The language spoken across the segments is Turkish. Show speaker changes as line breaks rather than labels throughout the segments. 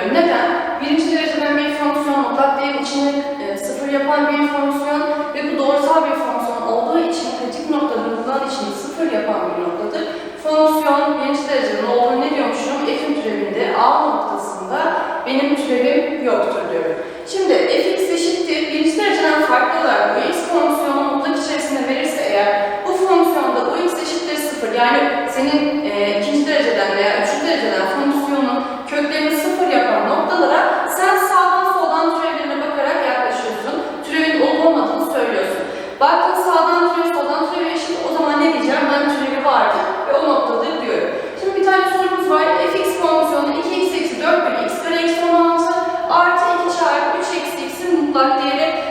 görüyorum. Neden? Birinci dereceden bir fonksiyon mutlak değer içini e, sıfır yapan bir fonksiyon ve bu doğrusal bir fonksiyon olduğu için kritik noktanın bulan içini sıfır yapan bir noktadır. Fonksiyon birinci dereceden olduğu ne diyormuşum? F'in türevinde A noktasında benim türevim yoktur diyorum. Şimdi fx eşittir birinci dereceden farklı olarak bu x fonksiyonu mutlak içerisinde verirse eğer bu fonksiyonda bu x eşittir sıfır yani senin e,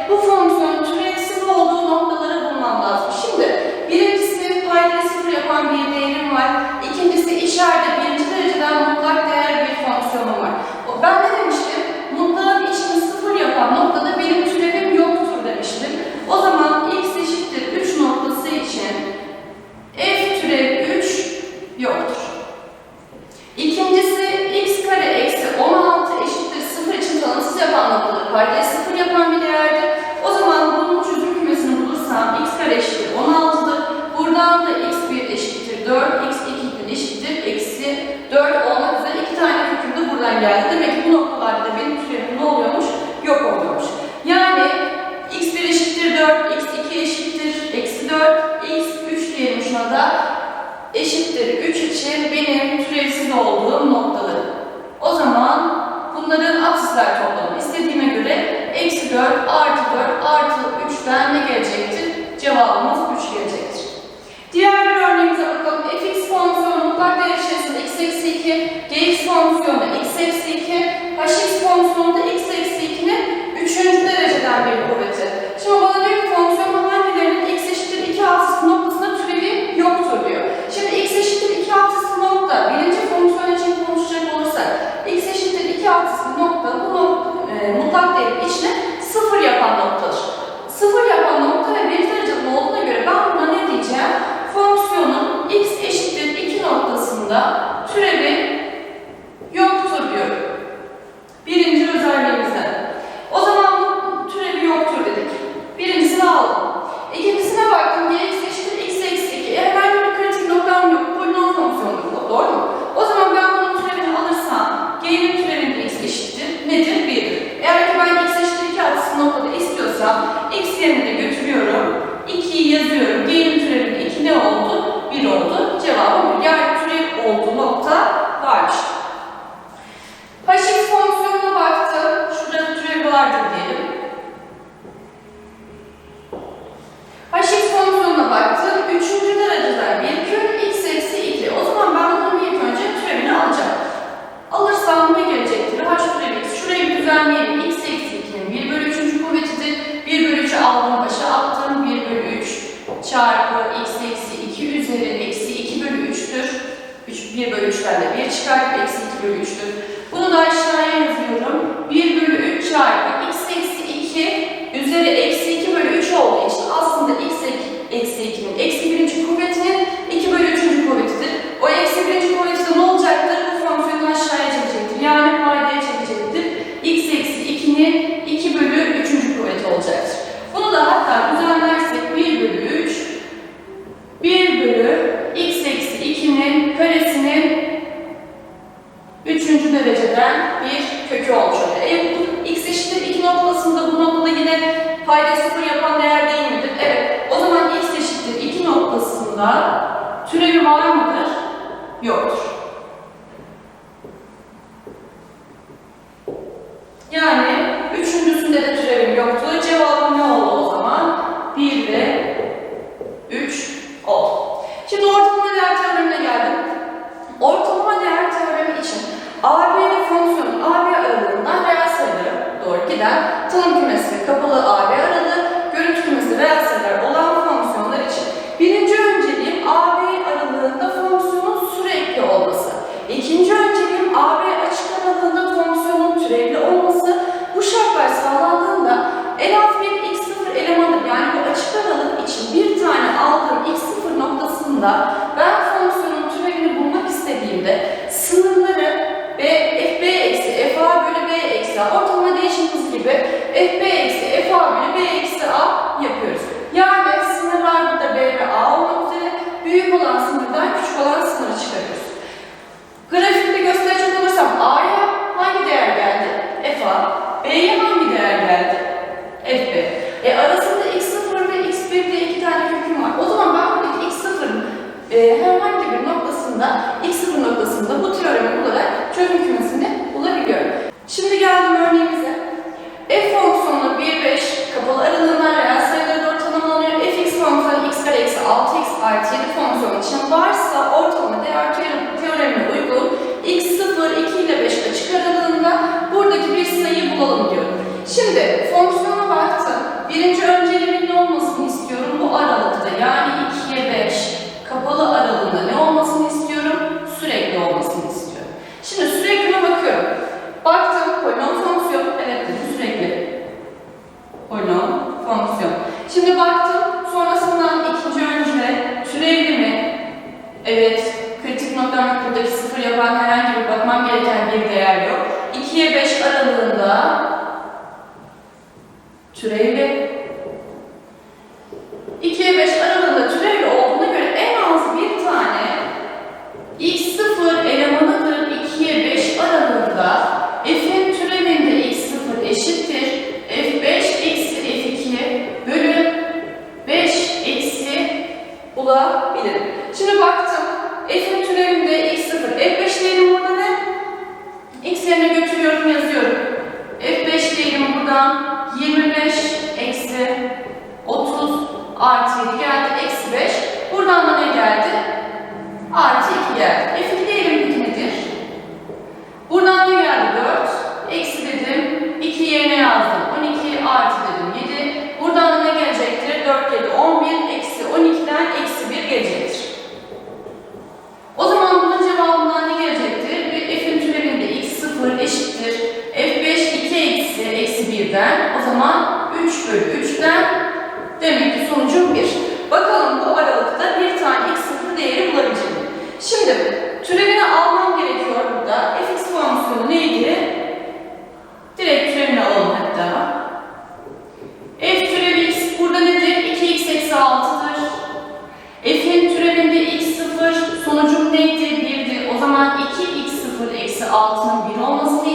bu fonksiyonun türevsiz olduğu noktaları bulmam lazım. Şimdi birincisi paydayı sıfır yapan bir değerim var. İkincisi içeride birinci dereceden mutlak değer bir fonksiyonum var. Ben ne demiştim? Mutlağın içini sıfır yapan noktada benim türevim yoktur demiştim. O zaman x eşittir 3 noktası için f türev 3 yoktur. İkinci konusunda türevi yoktur diyor. Birinci özelliğimizden. O zaman türevi yoktur dedik. Birincisini aldım. İkincisine baktım. Gx eşittir x eksi 2. E herhangi bir kritik noktam yok. Polinom fonksiyonudur bu. Doğru mu? O zaman ben bunun türevini alırsam g'nin türevinin x eşittir. Nedir? 1'dir. Eğer ki ben x eşittir 2 atsız noktada istiyorsam x yerine götürüyorum. bölü Bunu da aşağıya yazıyorum. 1 bölü 3 çarpı x eksi 2 üzeri eksi 2 bölü 3 olduğu için aslında x eksi 2'nin konusunda türevi var mıdır? Yoktur. Yani üçüncüsünde de türevim yoktu. Cevabım ne oldu o zaman? 1 ve 3 oldu. Şimdi ortalama değer teoremine geldim. Ortalama değer teoremi için AB'nin fonksiyonu AB aralığından reel sayıları doğru giden tanım kümesi kapalı AB escola teoremi kullanarak çözüm kümesini bulabiliyorum. Şimdi geldim örneğimize. F fonksiyonu 1, 5 kapalı aralığından reel sayıları 4 tanımlanıyor. fx fonksiyonu x kare eksi 6x artı 7 fonksiyonu için var. 1'den o zaman 3 bölü 3'ten demek ki sonucum 1. Bakalım bu aralıkta bir tane x sıfır değeri bulabilecek miyim? Şimdi türevini almam gerekiyor burada. fx fonksiyonu neydi? Direkt türevini alalım hatta. f türevi x burada nedir? 2x eksi 6'dır. f'in türevinde x sıfır sonucum neydi? 1'di. O zaman 2x sıfır eksi 6'nın 1 olması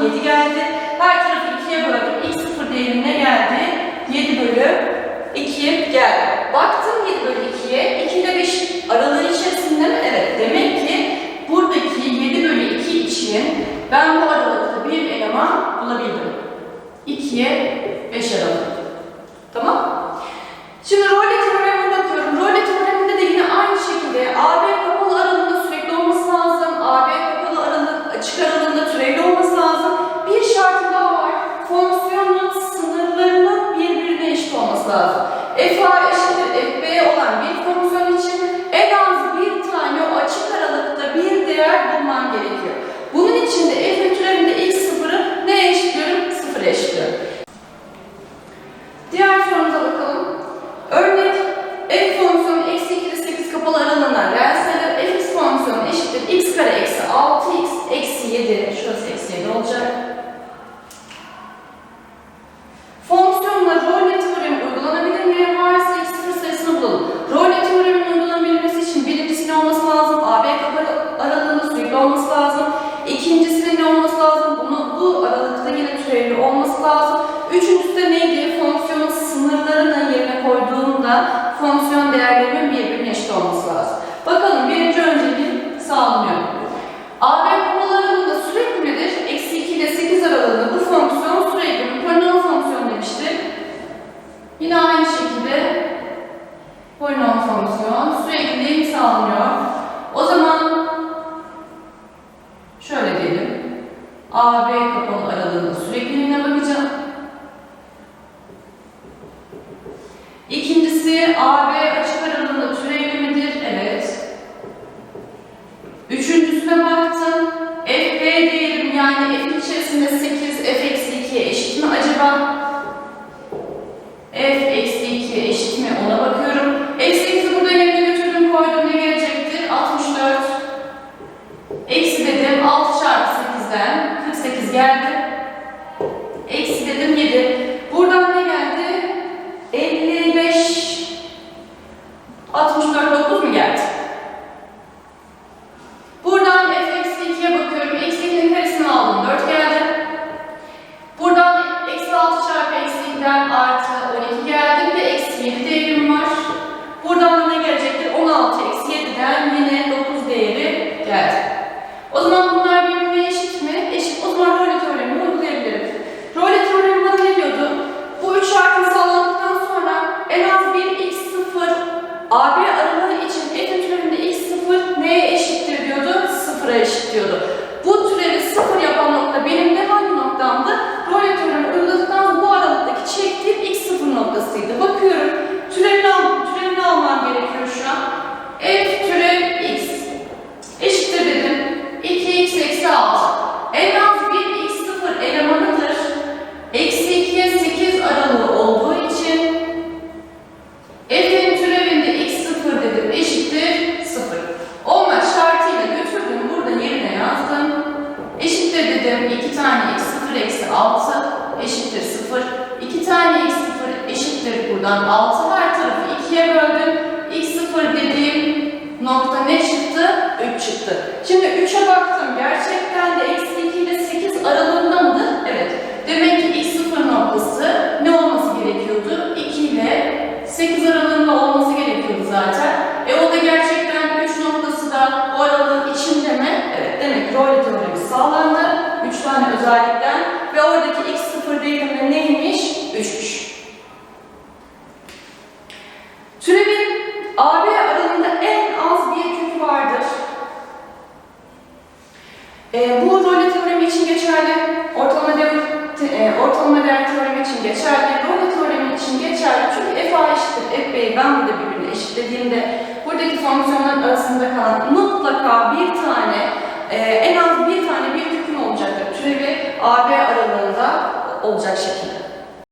bakalım 7 geldi. Her tarafı 2'ye böldüm. X 0 değerine geldi. 7 bölü 2 geldi. Baktım 7 bölü 2'ye. 2 ile 5 aralığı içerisinde mi? Evet. Demek ki buradaki 7 bölü 2 için ben bu aralıkta bir eleman bulabildim. 2'ye fonksiyon değerlerinin birbirine eşit olması lazım. Bakalım birinci önceliği sağlanıyor. AB kumalarında sürekli nedir? Eksi 2 ile 8 aralığında bu fonksiyon sürekli bir polinom fonksiyonu demiştik. Yine aynı şekilde polinom fonksiyon sürekli sağlanıyor. O zaman şöyle diyelim. AB kapalı aralığında sürekliliğine bakacağım. Yeah. geçiyordu. Bu türevi sıfır yapan nokta benim ve hangi noktamdı? Role teoremi uyguladıktan bu aralıktaki çektiğim x sıfır noktasıydı. Bakın eşittir buradan 6 her tarafı 2'ye böldüm. x0 dediğim nokta ne çıktı? 3 çıktı. Şimdi 3'e baktım. Gerçekten de eksi 2 ile 8 aralığında mıdır? Evet. Demek ki x0 noktası ne olması gerekiyordu? 2 ile 8 aralığında olması gerekiyordu zaten. E o da gerçekten 3 noktası da o aralığın içinde mi? Evet. Demek ki Rayleigh teoremi sağlandı. 3 tane özellikten ve oradaki x0 değerinde neymiş? 3'müş. Türevin AB aralığında en az bir kökü vardır. E, bu Rayleigh teoremi için geçerli. Ortalama değer, e, ortalama değer teoremi için geçerli. Rayleigh teoremi için geçerli. Çünkü f a eşittir f b'yi ben burada birbirine eşitlediğimde buradaki fonksiyonların arasında kalan mutlaka bir tane e, en az bir tane bir kökün olacaktır. Türevi AB aralığında olacak şekilde.